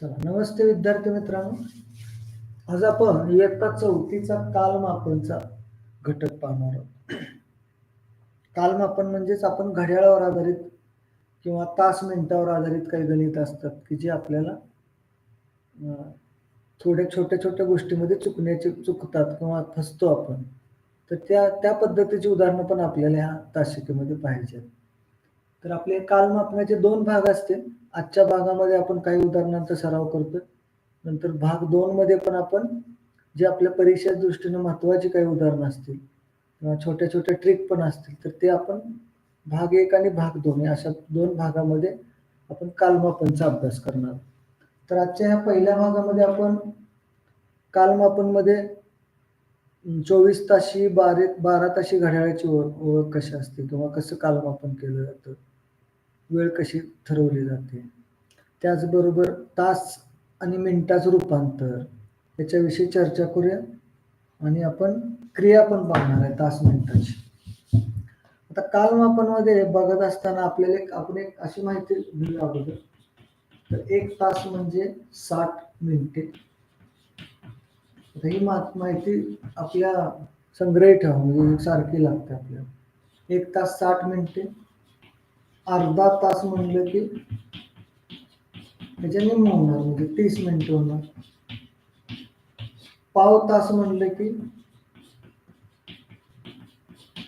चला नमस्ते विद्यार्थी मित्रांनो. आज आपण इयत्ता चौथीचा कालमापनचा घटक पाहणार आहोत. कालमापन म्हणजेच आपण घड्याळावर आधारित किंवा तास मिनिटावर आधारित काही गणित असतात की जे आपल्याला थोड्या छोट्या छोट्या गोष्टीमध्ये चुकण्याचे चुकतात किंवा फसतो आपण. तर त्या त्या पद्धतीची उदाहरणं पण आपल्याला ह्या तासिकेमध्ये पाहिजे आहेत. तर आपले कालमापनाचे दोन भाग असतील. आजच्या भागामध्ये आपण काही उदाहरणांचा सराव करतो नंतर भाग दोन मध्ये पण आपण जे आपल्या परीक्षा दृष्टीने महत्वाची काही उदाहरणं असतील किंवा छोट्या छोट्या ट्रिक पण असतील तर ते आपण भाग एक आणि भाग दोन अशा दोन भागामध्ये आपण कालमापनचा अभ्यास करणार. तर आजच्या ह्या पहिल्या भागामध्ये आपण कालमापनमध्ये चोवीस ताशी बारे बारा ताशी घड्याळाची ओळख ओळख कशी असते किंवा कसं कालमापन केलं जातं? वेळ कशी ठरवली जाते? त्याचबरोबर तास आणि मिनिटाचं रूपांतर. याच्याविषयी चर्चा करूया आणि आपण क्रिया पण पाहणार आहे तास मिनिटाची. आता कालमापनमध्ये बघत असताना आपल्याला एक आपण एक अशी माहिती दिली अगोदर. तर एक तास म्हणजे साठ मिनिटे. ही माहिती आपल्या संग्रही ठेवा म्हणजे सारखी लागते आपल्याला. एक तास साठ मिनिटे. अर्धा तास म्हणलं की त्याच्या निम्म होणार म्हणजे तीस मिनिटं होणार. पाव तास म्हणलं की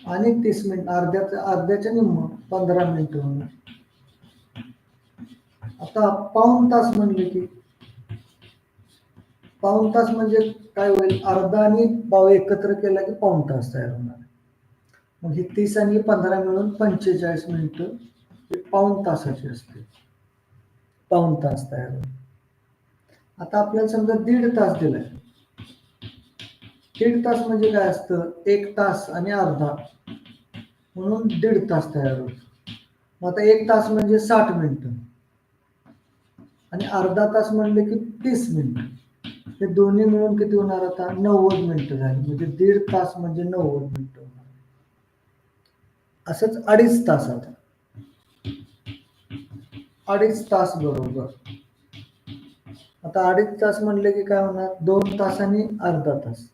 आणि तीस मिनिट अर्ध्याच्या अर्ध्याच्या निम्म पंधरा मिनिटं होणार. आता पाऊण तास म्हणले की पाऊण तास म्हणजे काय होईल? अर्धा आणि पाव एकत्र केला की पाऊण तास तयार होणार. मग ही तीस आणि पंधरा मिळून पंचेचाळीस मिनिटं ही पाऊण तासाची असते. पाऊण तास तयार आता आपल्याला समजा दीड तास दिलाय. दीड तास म्हणजे काय असतं? एक तास आणि अर्धा. म्हणून दीड तास तयार होतो. मग आता एक तास म्हणजे साठ मिनिटं. आणि अर्धा तास म्हणले की तीस मिनिटं. हे दोन्ही मिळून किती होणार आता? नव्वद मिनिटं झाली. म्हणजे दीड तास म्हणजे नव्वद मिनिटं होणार. असंच अडीच तास आता अडीच तास बरोबर. आता अडीच तास म्हणले की काय होणार? दोन तासांनी अर्धा तास.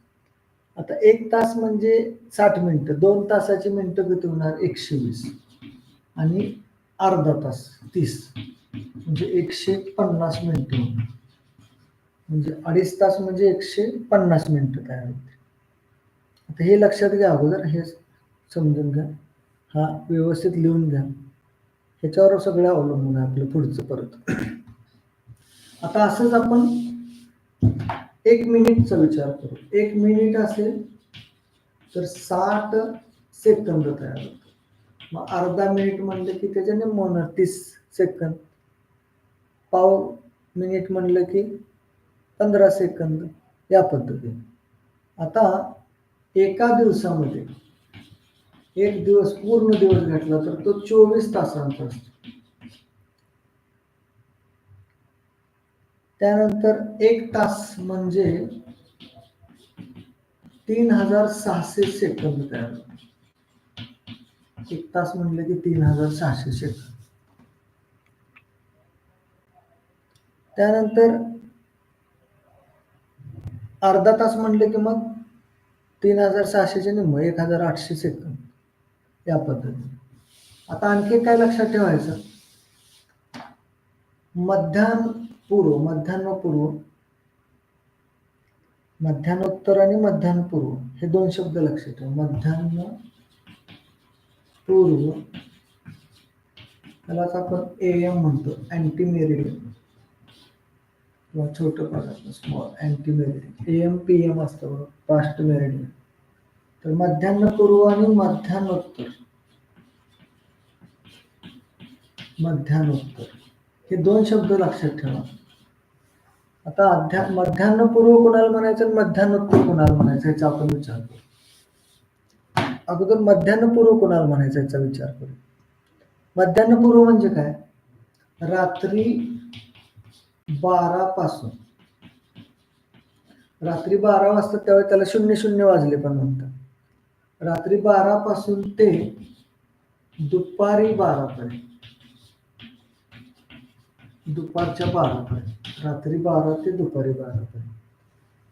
आता एक तास म्हणजे साठ मिनिटं. दोन तासाची मिनिटं किती होणार? एकशे वीस. आणि अर्धा तास तीस. म्हणजे एकशे पन्नास मिनिटं होणार. म्हणजे अडीच तास म्हणजे एकशे पन्नास मिनिटं तयार होते आता हे लक्षात घ्या अगोदर. हे समजून घ्या. हा व्यवस्थित लिहून घ्या. ह्याच्यावर सगळं अवलंबून आहे आपलं पुढचं परत. आता असंच आपण एक मिनिटचा विचार करू. एक मिनिट असेल तर साठ सेकंद तयार होतं. मग अर्धा मिनिट म्हणलं की त्याच्याने मन तीस सेकंद. पाव मिनिट म्हणलं की पंधरा सेकंद या पद्धतीने. आता एका दिवसामध्ये एक दिवस पूर्ण दिवस घेतला तर तो चोवीस तासांचा असतो. त्यानंतर एक तास म्हणजे तीन हजार सहाशे सेकंद तयार होतो. एक तास म्हणले की तीन हजार सहाशे सेकंद. त्यानंतर अर्धा तास म्हणले की मग तीन हजार सहाशेचे निम्म एक हजार आठशे सेकंद. या पद्धतीने. आता आणखी काय लक्षात ठेवायचं? मध्यान पूर्व मध्यान्ह पूर्व. मध्यान्होत्तर आणि मध्यान्ह पूर्व. हे दोन शब्द लक्षात ठेवा. मध्यान्ह पूर्व. त्यालाच आपण ए एम म्हणतो. अँटी मेरिडियन किंवा छोटं पदार्थ small ante meridian M P M असतं पास्ट मेरिडियन तर मध्यान्ह पूर्व आणि मध्यान्होत्तर मध्यान्होत्तर हे दोन शब्द लक्षात ठेवा. आता अध्या मध्यान्ह पूर्व कोणाला म्हणायचं आणि मध्यान्होत्तर कोणाला म्हणायचं याचा आपण विचार करू. अगोदर मध्यान्ह पूर्व कोणाला म्हणायचं याचा विचार करू. मध्यान्ह पूर्व म्हणजे काय? रात्री बारा पासून रात्री बारा वाजता त्यावेळी त्याला शून्य शून्य वाजले पण म्हणतात. रात्री बारा पासून ते दुपारी बारा पर्यंत. दुपारच्या बारा पर्यंत. रात्री बारा ते दुपारी बारा पर्यंत.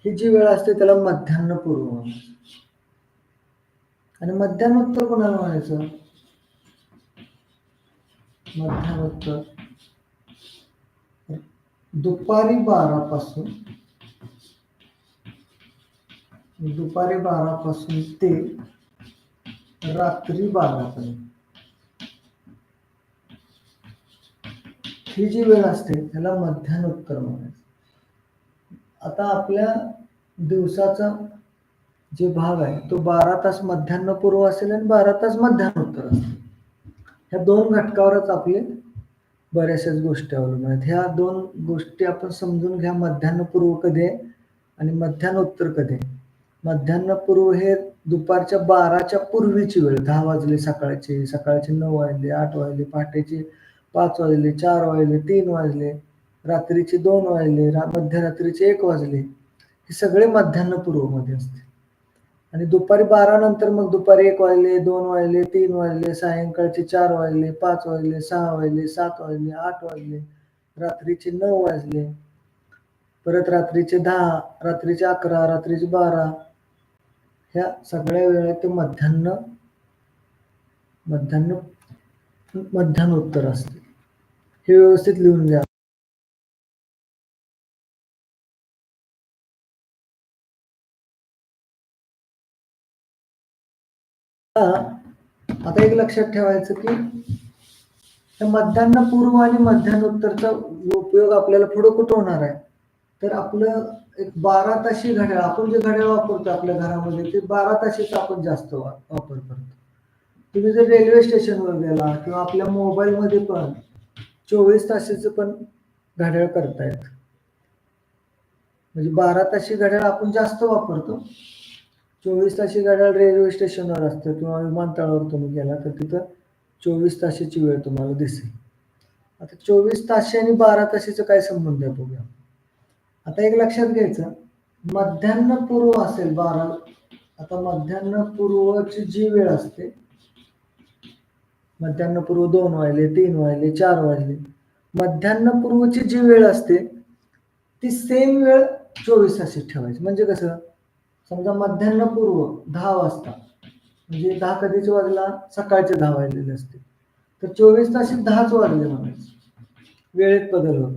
ही जी वेळ असते त्याला मध्यान्ह पूर्व आणि मध्यानोत्तर कोणाला म्हणायचं? मध्यानोत्तर दुपारी बारा पासून दुपारी बारा पासून ते रात्री बारापर्यंत. ही जी वेळ असते त्याला उत्तर म्हणायचं. आता आपल्या दिवसाचा जे भाग आहे तो बारा तास मध्यान्ह पूर्व असेल आणि बारा तास मध्यान्होत्तर असेल. ह्या दोन घटकावरच आपले बऱ्याचशाच गोष्टी अवलंबून आहेत. ह्या दोन गोष्टी आपण समजून घ्या मध्यान्ह पूर्व कधी आहे आणि मध्यान्होत्तर कधी आहे. मध्यान्ह पूर्व हे दुपारच्या बाराच्या पूर्वीची वेळ दहा वाजले सकाळचे सकाळचे नऊ वाजले आठ वाजले पहाटेचे पाच वाजले चार वाजले तीन वाजले रात्रीचे दोन वाजले रा मध्यरात्रीचे एक वाजले हे सगळे मध्यान्ह पूर्वमध्ये असते. आणि दुपारी बारा नंतर मग दुपारी एक वाजले दोन वाजले तीन वाजले सायंकाळचे चार वाजले पाच वाजले सहा वाजले सात वाजले आठ वाजले रात्रीचे नऊ वाजले परत रात्रीचे दहा रात्रीचे अकरा रात्रीचे बारा ह्या सगळ्या वेळा ते मध्यान्न मध्यान्ह मध्यान्होत्तर असते. हे व्यवस्थित लिहून घ्या. आता एक लक्षात ठेवायचं की मध्यान्न पूर्व आणि मध्यान्होत्तरचा उपयोग आपल्याला पुढे कुठं होणार आहे? तर आपलं एक बारा ताशी घड्याळ आपण जे घड्याळ वापरतो आपल्या घरामध्ये ते बारा ताशीच आपण जास्त वा- वापर करतो. तुम्ही जर रेल्वे स्टेशनवर गेला किंवा आपल्या मोबाईलमध्ये पण चोवीस तासाचं पण घड्याळ करतायत. म्हणजे बारा ताशी घड्याळ आपण जास्त वापरतो. चोवीस ताशी घड्याळ रेल्वे स्टेशनवर असतं किंवा विमानतळावर तुम्ही गेला तर तिथं चोवीस तासाची वेळ तुम्हाला दिसेल. आता चोवीस ताशी आणि बारा ताशीचं काय संबंध आहे बघूया. आता एक लक्षात घ्यायचं. मध्यान्ह पूर्व असेल बारा. आता मध्यान्ह पूर्वची जी वेळ असते मध्यान्ह पूर्व दोन वाजले तीन वाजले चार वाजले मध्यान्ह पूर्वची जी वेळ असते ती सेम वेळ चोवीस ताशी ठेवायची. म्हणजे कसं? समजा मध्यान्ह पूर्व दहा वाजता म्हणजे दहा कधीच वाजला सकाळचे दहा वाजलेले असते. तर चोवीस ताशी दहाच वाजले म्हणायचे. वेळेत बदल होत.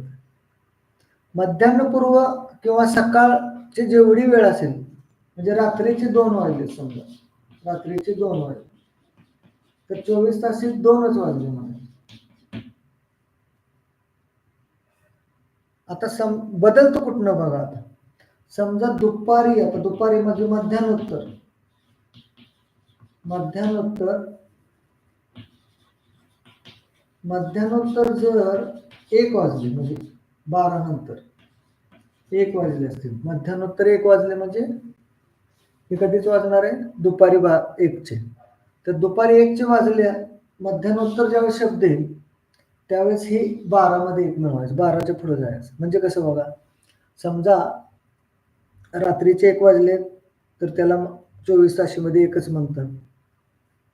मध्यान्ह पूर्व किंवा सकाळची जेवढी वेळ असेल म्हणजे रात्रीचे दोन वाजले समजा रात्रीचे दोन वाजले तर चोवीस तासात दोनच वाजले म्हणजे आता सम बदलतो कुठनं बघा आता. समजा दुपारी आता दुपारी म्हणजे मध्यान्होत्तर. मध्यान्होत्तर मध्यान्होत्तर जर एक वाजले म्हणजे बारा नंतर एक वाजले असतील. मध्यानोत्तर एक वाजले म्हणजे? हे कधीच वाजणार आहे? दुपारी बा एकचे. तर दुपारी एकचे वाजले मध्यान्होत्तर ज्यावेळेस शब्द येईल त्यावेळेस ही बारामध्ये एक मिळवायचं बाराच्या पुढे जायचं. म्हणजे कसं बघा समजा रात्रीचे एक वाजले तर त्याला चोवीस ताशीमध्ये एकच म्हणतात.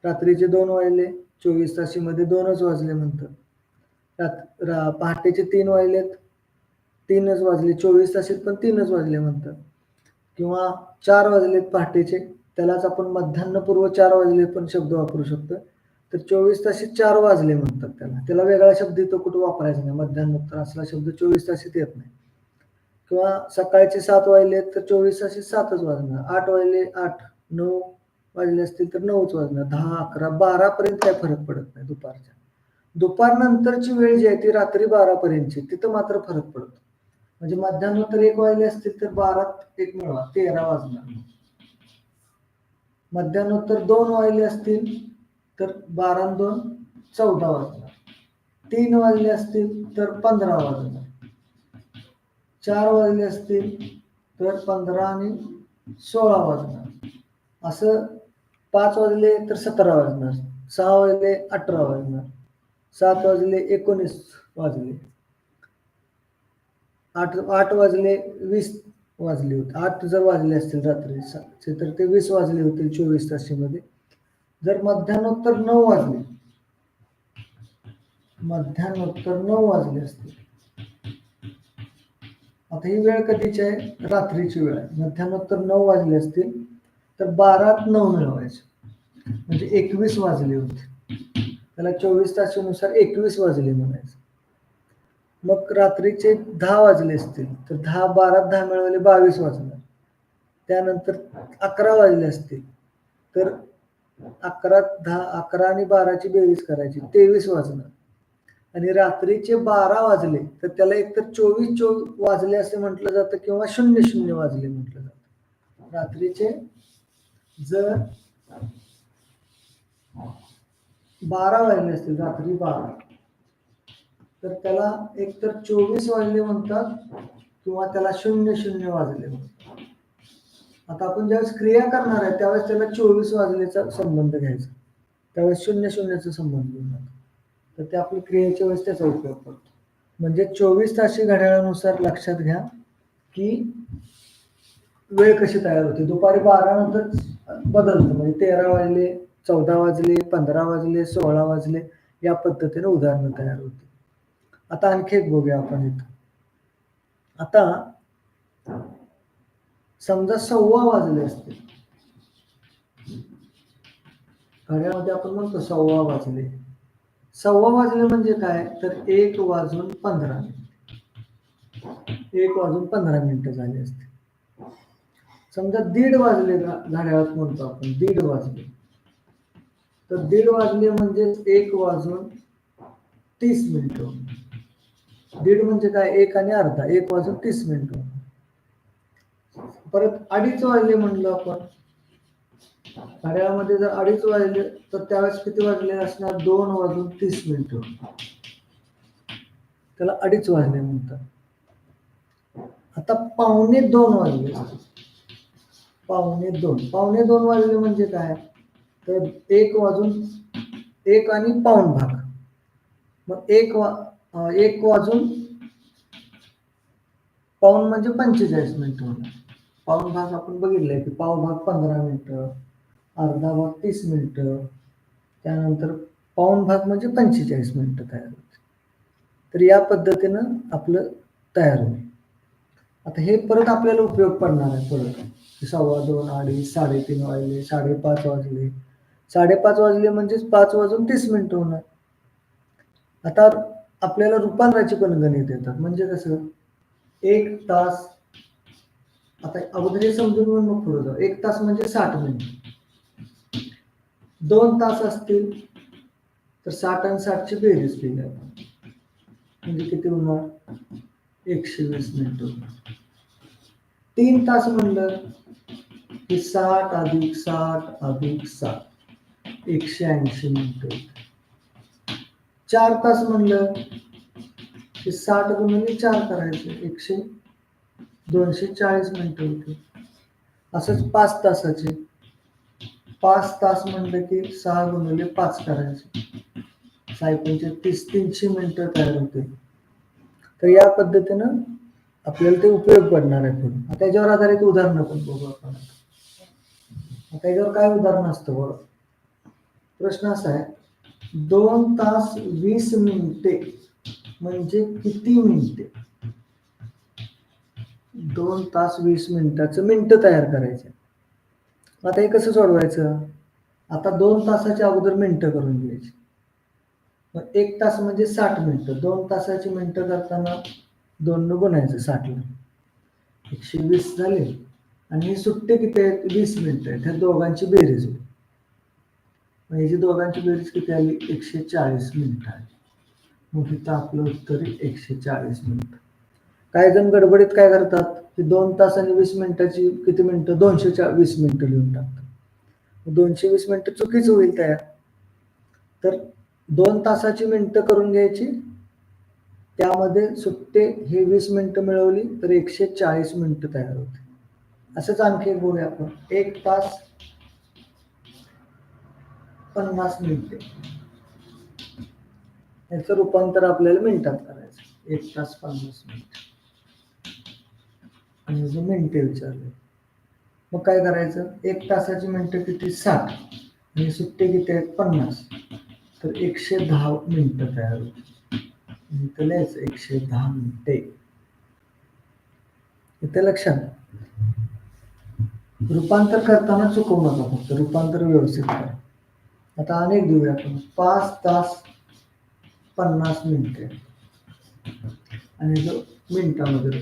रात्रीचे दोन वाजले चोवीस ताशीमध्ये दोनच वाजले म्हणतात. रात रा पहाटेचे तीन वाजलेत तीनच वाजले चोवीस तासीत पण तीनच वाजले म्हणतात. किंवा चार वाजलेत पहाटेचे त्यालाच आपण मध्यान्हपूर्व चार वाजले पण शब्द वापरू शकतो. तर चोवीस तासीत चार वाजले म्हणतात त्याला. त्याला वेगळा शब्द इथं कुठं वापरायचा नाही. मध्यान्नोत्तर असला शब्द चोवीस तासीत येत नाही. किंवा सकाळचे सात वाजले तर चोवीस तासीत सातच वाजणार. आठ वाजले आठ नऊ वाजले असतील तर नऊच वाजणार. दहा अकरा बारापर्यंत काय फरक पडत नाही दुपारच्या. दुपारनंतरची वेळ जी आहे ती रात्री बारापर्यंतची. तिथं मात्र फरक पडतो. म्हणजे मध्यानंतर एक वाजले असतील तर बारात एक मिळवा तेरा वाजणार. मध्यानंतर दोन वाजले असतील तर बारा दोन चौदा वाजणार. तीन वाजले असतील तर पंधरा वाजणार. चार वाजले असतील तर पंधरा आणि सोळा वाजणार. असं पाच वाजले तर सतरा वाजणार सहा वाजले अठरा वाजणार सात वाजले एकोणीस वाजले. आठ आठ वाजले वीस वाजले होते. आठ जर वाजले असतील रात्री सातचे तर ते वीस वाजले होते चोवीस तासामध्ये. जर मध्यान्होत्तर नऊ वाजले मध्यानोत्तर नऊ वाजले असतील. आता ही वेळ कधीची आहे? रात्रीची वेळ आहे. मध्यानोत्तर नऊ वाजले असतील तर बारात नऊ मिळवायचे. म्हणजे एकवीस वाजले होते. त्याला चोवीस तासानुसार एकवीस वाजले म्हणायचं. मग रात्रीचे दहा वाजले असतील. तर दहा बारा दहा मिळवले बावीस वाजणार. त्यानंतर अकरा वाजले असतील. तर अकरा दहा अकरा आणि बाराची बेरीज करायची. तेवीस वाजणार. आणि रात्रीचे बारा वाजले तर त्याला एकतर चोवीस चोवीस वाजले असे म्हटलं जातं किंवा शून्य शून्य वाजले म्हटलं जातं. रात्रीचे जर बारा वाजले असतील रात्री बारा. तर त्याला एकतर चोवीस वाजले म्हणतात किंवा त्याला शून्य शून्य वाजले म्हणतात. आता आपण ज्यावेळेस क्रिया करणार आहे त्यावेळेस त्याला चोवीस वाजलेचा संबंध घ्यायचा. त्यावेळेस शून्य शून्याचा संबंध घेऊन जातो. तर ते आपल्या क्रियेच्या वेळेस त्याचा उपयोग करतो. म्हणजे चोवीस ताशी घड्याळानुसार लक्षात घ्या की वेळ कशी तयार होते. दुपारी बारा नंतर बदलतं. म्हणजे तेरा वाजले चौदा वाजले पंधरा वाजले सोळा वाजले या पद्धतीने उदाहरणं तयार होते. आता आणखी एक बघूया आपण इथं आता समजा सव्वा वाजले असते घड्यामध्ये आपण म्हणतो सव्वा वाजले. सव्वा वाजले म्हणजे काय? तर एक वाजून पंधरा मिनिट. एक वाजून पंधरा मिनिटं झाली असते समजा दीड वाजले घा- घड्याळात म्हणतो आपण दीड वाजले. तर दीड वाजले म्हणजे एक वाजून तीस मिनिटं. दीड म्हणजे काय एक आणि अर्धा एक वाजून तीस मिनिट. परत अडीच वाजले म्हणलं आपण. घड्याळामध्ये जर अडीच वाजले तर त्यावेळेस किती वाजले असणार? दोन वाजून तीस मिनिटं. त्याला अडीच वाजले म्हणतात. आता पावणे दोन वाजले. पावणे दोन. पावणे दोन वाजले म्हणजे काय? तर एक वाजून एक आणि पाऊन भाग. मग एक वा एक वाजून पाऊण म्हणजे पंचेचाळीस मिनिट होणार. पाऊण भाग आपण बघितलाय की पाव भाग पंधरा मिनिटं अर्धा भाग तीस मिनिटं त्यानंतर पाऊण भाग म्हणजे पंचेचाळीस मिनिटं तयार होते. तर या पद्धतीनं आपलं तयार होईल. आता हे परत आपल्याला उपयोग पडणार आहे परत सव्वा दोन अडीच साडेतीन वाजले साडेपाच वाजले. साडेपाच वाजले म्हणजेच पाच वाजून तीस मिनिटं होणार. आता आपल्याला रूपांतराची पण गणित येतात. म्हणजे कसं? एक तास आता अगोदर समजून मग पुढे जाऊ. एक तास म्हणजे साठ मिनिट. दोन तास असतील तर साठ आणि साठची बेरीज केली आपण. म्हणजे किती होणार? एकशे वीस मिनिट तीन तास म्हणलं की साठ अधिक साठ अधिक साठ. एकशे ऐंशी मिनिट चार तास म्हणलं की साठ गुणिले चार करायचे. एकशे दोनशे चाळीस मिनिटं होते. असंच पाच तासाचे. पाच तास म्हणलं की सहा गुणिले पाच करायचे. सायकलचे तीस तीनशे मिनिटं तयार होते. तर या पद्धतीनं आपल्याला ते उपयोग पडणार आहे पुढे. त्याच्यावर आधारित उदाहरणं पण बघू आपण त्याच्यावर काय उदाहरण असतं बघा? प्रश्न असा आहे. दोन तास वीस मिनिटे म्हणजे किती मिनिटे? दोन तास वीस मिनिटाचं मिनिटं तयार करायचे. आता हे कसं सोडवायचं? आता दोन तासाच्या अगोदर मिनिटं करून घ्यायची. मग एक तास म्हणजे साठ मिनिटं. दोन तासाची मिनिटं करताना दोन गुणायचं साठला. एकशे वीस झाले. आणि हे सुट्टे किती आहेत? वीस मिनिटं आहेत. ह्या दोघांची बेरीज होईल ह्याची दोघांची बेरीज किती आली? एकशे चाळीस मिनिटं आली. मग इथं आपलं उत्तर एकशे चाळीस मिनिटं. काही जण गडबडीत काय करतात? की दोन तास आणि वीस मिनिटाची किती मिनिटं? दोनशे चा वीस मिनिटं लिहून टाकतात. दोनशे वीस मिनिटं चुकीच होईल तयार तर दोन तासाची मिनिटं करून घ्यायची. त्यामध्ये सुट्टे हे वीस मिनिटं मिळवली तर एकशे चाळीस मिनिटं तयार होते असंच आणखी एक बघूया आपण. एक तास पन्नास मिनिटे. याचं रूपांतर आपल्याला मिनिटात करायचं. एक तास पन्नास मिनिट. आणि जो मिनिटे विचारले मग काय करायचं? एक तासाची मिनिटं किती? साठ. आणि सुट्टे किती आहेत? पन्नास. तर एकशे दहा मिनिटं तयार होते लिहायचं एकशे दहा मिनिटे. इथे लक्षात. रूपांतर करताना चुकवू नका फक्त. रूपांतर व्यवस्थित करा. आता अनेक देऊया आपण. पाच तास पन्नास मिनिटे. आणि जो मिनिटामध्ये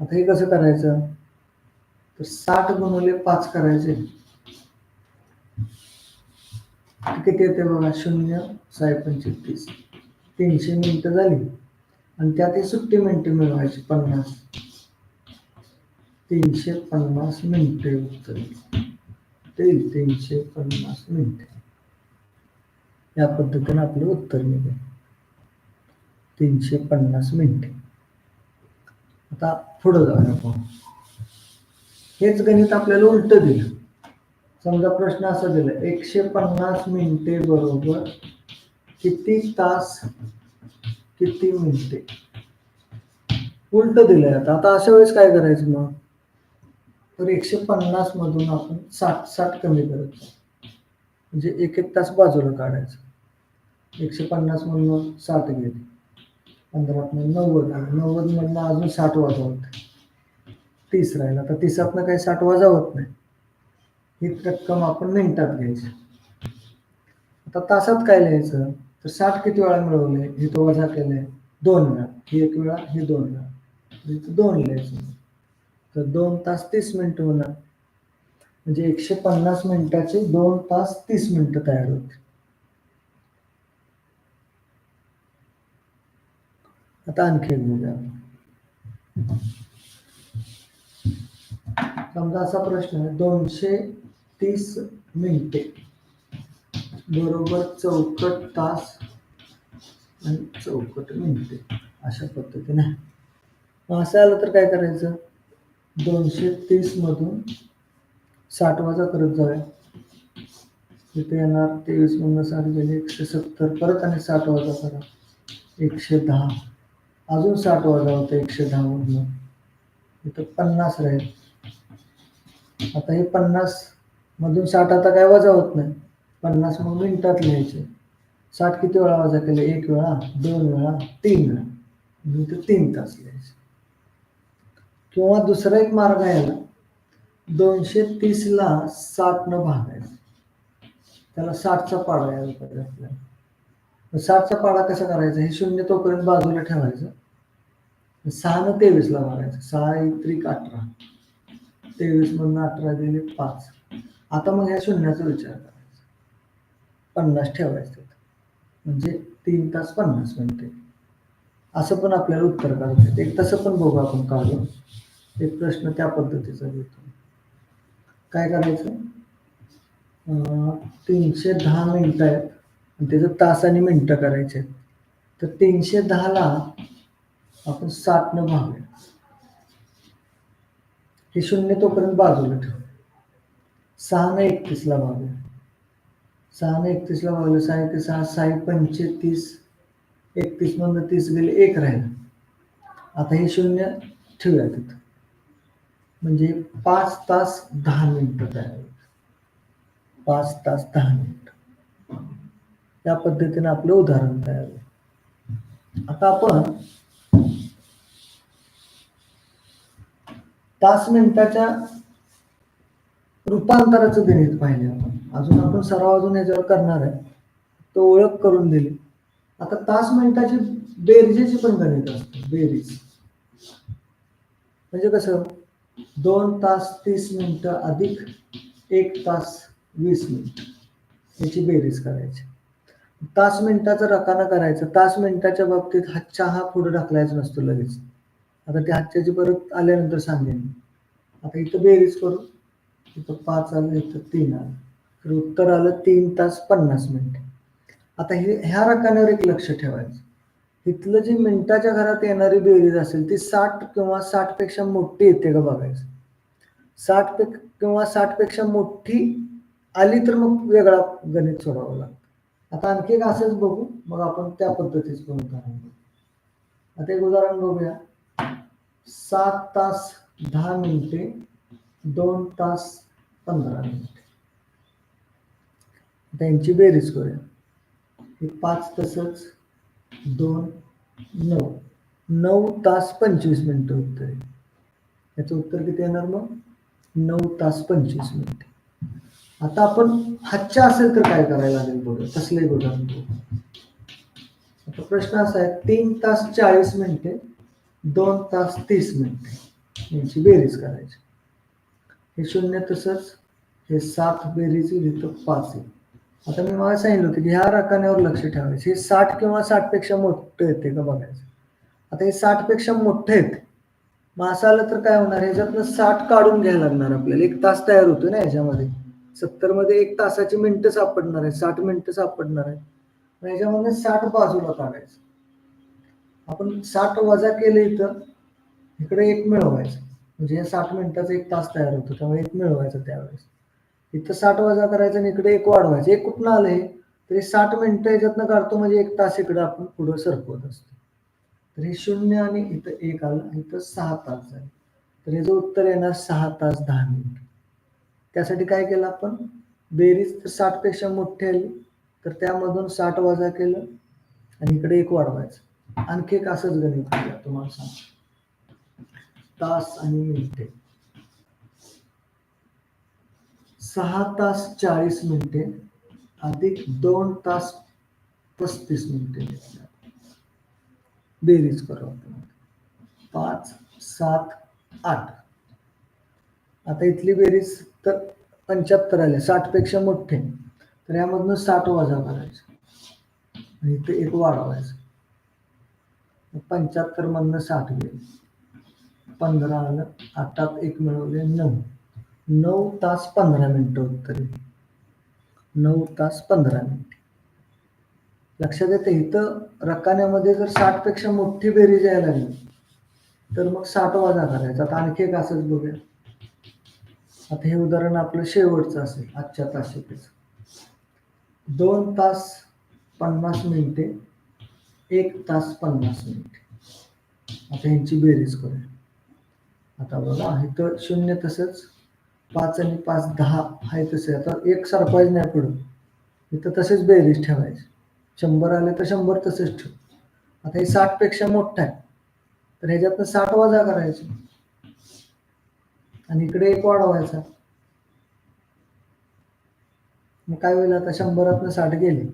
आता हे कसं करायचं? तर साठ गुणवले पाच करायचे. किती येते बघा? शून्य साहे पंचेतीस तीनशे मिनिटं झाली. आणि त्यात सुट्टी मिनिटं मिळवायची पन्नास. तीनशे पन्नास मिनिटे उत्तर. ते तीनशे पन्नास मिनिटे. या पद्धतीने आपलं उत्तर निघेल. तीनशे पन्नास मिनिटे. आता पुढं जाऊया आपण. हेच गणित आपल्याला उलट दिलं. समजा प्रश्न असा दिला एकशे पन्नास मिनिटे बरोबर किती तास? किती मिनिटे? उलट दिलंय आता. आता अशा वेळेस काय करायचं मग? तर एकशे पन्नास मधून आपण साठ साठ कमी करत म्हणजे एक एक तास बाजूला काढायचं. एकशे पन्नास मधून साठ गेले पंधरात नव्वद आलं नव्वद मधनं अजून साठ वाजा होते तीस राहिला तर तीसातनं काही साठ वाजा होत नाही. ही रक्कम आपण मिनिटात घ्यायची. आता तासात काय लिहायचं? तर साठ किती वेळा मिळवले? हे तो वजा केलंय दोन वेळा. ही एक वेळा हे दोन वेळा. म्हणजे दोन लिहायचं. तर दोन तास तीस मिनिट होणार. म्हणजे एकशे पन्नास मिनिटाचे दोन तास तीस मिनिटं तयार होते आता आणखी एक बघूया समजा असा प्रश्न आहे दोनशे तीस मिनिटे बरोबर चौकट तास आणि चौकट मिनिटे अशा पद्धतीने. असं आलं तर काय करायचं? दोनशे तीस मधून साठ वाजा करत जाऊया. इथे येणार तेवीस मधून साठ गेले एकशे सत्तर. परत आणि साठ वाजा करा. एकशे दहा. अजून साठ वाजा होता एकशे दहा मधून. इथं पन्नास राहील. आता हे पन्नास मधून साठ आता काय वजा होत नाही. पन्नास मग मिनिटात लिहायचे. साठ किती वेळा वजा केले? एक वेळा दोन वेळा तीन वेळा. म्हणजे तीन तास लिहायचे. किंवा दुसरा एक मार्ग आहे ना दोनशे तीसला साठनं भागायचं. त्याला साठचा पाडा यायला पाहिजे आपल्याला. साठचा पाडा कसा करायचा? हे शून्य तोपर्यंत बाजूला ठेवायचं. सहानं तेवीसला मारायचं. सहा एक त्रिक अठरा. तेवीस म्हणून अठरा दिले पाच. आता मग ह्या शून्याचा विचार करायचा. पन्नास ठेवायचं. म्हणजे तीन तास पन्नास मिनिटे. असं पण आपल्याला उत्तर काढता येतं. एक तसं पण बघू आपण काढून. एक प्रश्न त्या पद्धतीचा घेतो. काय करायचं? अं, तीनशे दहा मिनटं आहेत. आणि त्याचं तास आणि मिनटं करायचे आहेत. तर तीनशे दहाला आपण साठनं भागूया. हे शून्य तोपर्यंत बाजूला ठेवू सहानं एकतीसला भागूया. सहानं एकतीसला भागलं सहा एक सहा सहा पंचे तीस एकतीस मधनं तीस गेले एक राहील. आता हे शून्य ठेवूया तिथं. म्हणजे पाच तास दहा मिनिटं तयार पाच तास दहा मिनिटं. या पद्धतीने आपलं उदाहरण तयार होईल. आता आपण तास मिनिटाच्या रूपांतराचं गणित पाहिले आपण. अजून आपण सराव अजून याच्यावर करणार आहे. तो ओळख करून दिली. आता तास मिनिटाची बेरजेची पण गणित असते. बेरीज. म्हणजे कसं? दोन तास तीस मिनिटं अधिक एक तास वीस मिनिट. याची बेरीज करायची. तास मिनिटाचं रकानं करायचं. तास मिनिटाच्या बाबतीत हातचा हा पुढे ढकलायचा नसतो लगेच. आता त्या हातच्याची परत आल्यानंतर सांगेन. आता इथं बेरीज करू. इथं पाच आलं इथं तीन आलं. तर उत्तर आलं तीन तास पन्नास मिनिट. आता हे ह्या रकान्यावर एक लक्ष ठेवायचं. इथलं जी मिनिटाच्या घरात येणारी बेरीज असेल ती साठ किंवा साठपेक्षा मोठी येते का बघायचं साठ पे किंवा साठपेक्षा मोठी आली तर मग वेगळा गणित सोडावं लागतं. आता आणखी एक असंच बघू मग आपण त्या पद्धतीच पण उदाहरण बघू. आता एक उदाहरण बघूया. सात तास दहा मिनिटे दोन तास पंधरा मिनिटे. त्यांची बेरीज करूया. हे पाच तसंच दोन नऊ. नऊ तास पंचवीस मिनिटं उत्तर आहे. याचं उत्तर किती येणार मग? नऊ तास पंचवीस मिनिटे. आता आपण हातच्या असेल तर काय करायला लागेल बघा कसले बघा. आता प्रश्न असा आहे तीन तास चाळीस मिनिटे दोन तास तीस मिनिटे यांची बेरीज करायची. हे शून्य तसंच हे सात बेरीज लिहितो इथं पाच येईल आता मी मला सांगितलं होतं की ह्या रकान्यावर लक्ष ठेवायचं. हे साठ किंवा साठपेक्षा मोठं येते का बघायचं? आता हे साठपेक्षा मोठं आहेत. मग आलं तर काय होणार? ह्याच्यातनं साठ काढून घ्यायला लागणार आपल्याला. एक तास तयार होतो ना ह्याच्यामध्ये. सत्तरमध्ये एक तासाची मिनिटं सापडणार आहे साठ मिनिटं सापडणार आहे मग ह्याच्यामध्ये साठ बाजूला काढायचं. आपण साठ वजा केले इथं इकडे एक मिळवायचं. म्हणजे हे साठ मिनिटाचा एक तास तयार होतो. त्यामुळे एक मिळवायचं त्यावेळेस. इथं साठ वजा करायचं आणि इकडे एक वाढवायचं. एक कुठनं आलं हे तरी साठ मिनिटं याच्यातनं काढतो म्हणजे एक तास इकडे आपण पुढं सरकवत असतो. तर हे शून्य आणि इथं एक आलं इथं सहा तास झाले. तर याचं उत्तर येणार सहा तास दहा मिनिट. त्यासाठी काय केलं आपण? बेरीज तर साठपेक्षा मोठी आली तर त्यामधून साठ वजा केलं आणि इकडे एक वाढवायचं. आणखी एक असंच गणित तुम्हाला सांग तास आणि मिनिटे. सहा तास चाळीस मिनिटे अधिक दोन तास पस्तीस मिनिटे. बेरीज करू आपण. पाच सात आठ. आता इथली बेरीज तर पंच्याहत्तर आले. साठपेक्षा मोठे. तर यामधनं साठ वजा करायचं. आणि इथे एक वाढवायचं. पंच्याहत्तर मधनं साठ गेले. पंधरा आलं. आठात एक मिळवले नऊ. नऊ तास पंधरा मिनिटं उत्तर नऊ तास पंधरा मिनिट. लक्षात येते इथं रकान्यामध्ये जर साठपेक्षा मोठी बेरीज यायला लागली तर मग साठ वजा करायचा. आता आणखी एक असंच बघूया. आता हे उदाहरण आपलं शेवटचं असेल आजच्या तासिकेचं. दोन तास पन्नास मिनिटे एक तास पन्नास मिनिटे. आता यांची बेरीज करूया. आता बघा इथं शून्य तसंच. पाच आणि पाच दहा आहे तसे. आता एक सरप्राईज नाही पडून. इथं तसेच बेरीज ठेवायची. शंभर आले तर शंभर तसेच ठेव. आता हे साठपेक्षा मोठं आहे. तर ह्याच्यातनं साठ वजा करायचे. आणि इकडे एक वाढवायचा. मग काय होईल आता? शंभरातनं साठ गेले.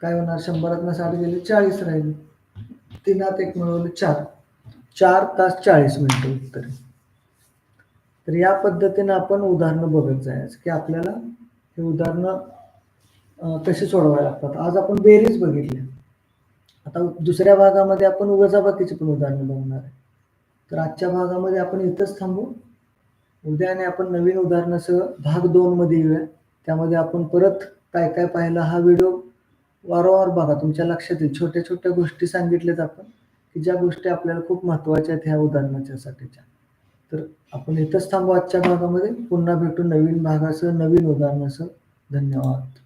काय होणार? शंभरातनं साठ गेले चाळीस राहिले. तीनात एक मिळवले चार. चार तास चाळीस मिनिटं उत्तर. आहे. तर या पद्धतीने आपण उदाहरणं बघत जायचं की आपल्याला हे उदाहरणं कशी सोडवायला लागतात. आज आपण बेरीज बघितली. आता दुसऱ्या भागामध्ये आपण वजाबाकीची पण उदाहरणं बघणार आहे. तर आजच्या भागामध्ये आपण इथंच थांबू. उद्या आणि आपण नवीन उदाहरणासह भाग दोनमध्ये येऊया. त्यामध्ये आपण परत काय काय पाहिलं हा व्हिडिओ वारंवार बघा. तुमच्या लक्षात येईल. छोट्या छोट्या गोष्टी सांगितल्यात आपण की ज्या गोष्टी आपल्याला खूप महत्त्वाच्या आहेत ह्या उदाहरणाच्यासाठीच्या तर आपण इथंच थांबू आजच्या भागामध्ये. पुन्हा भेटू नवीन भागासह नवीन उदाहरणासह. धन्यवाद.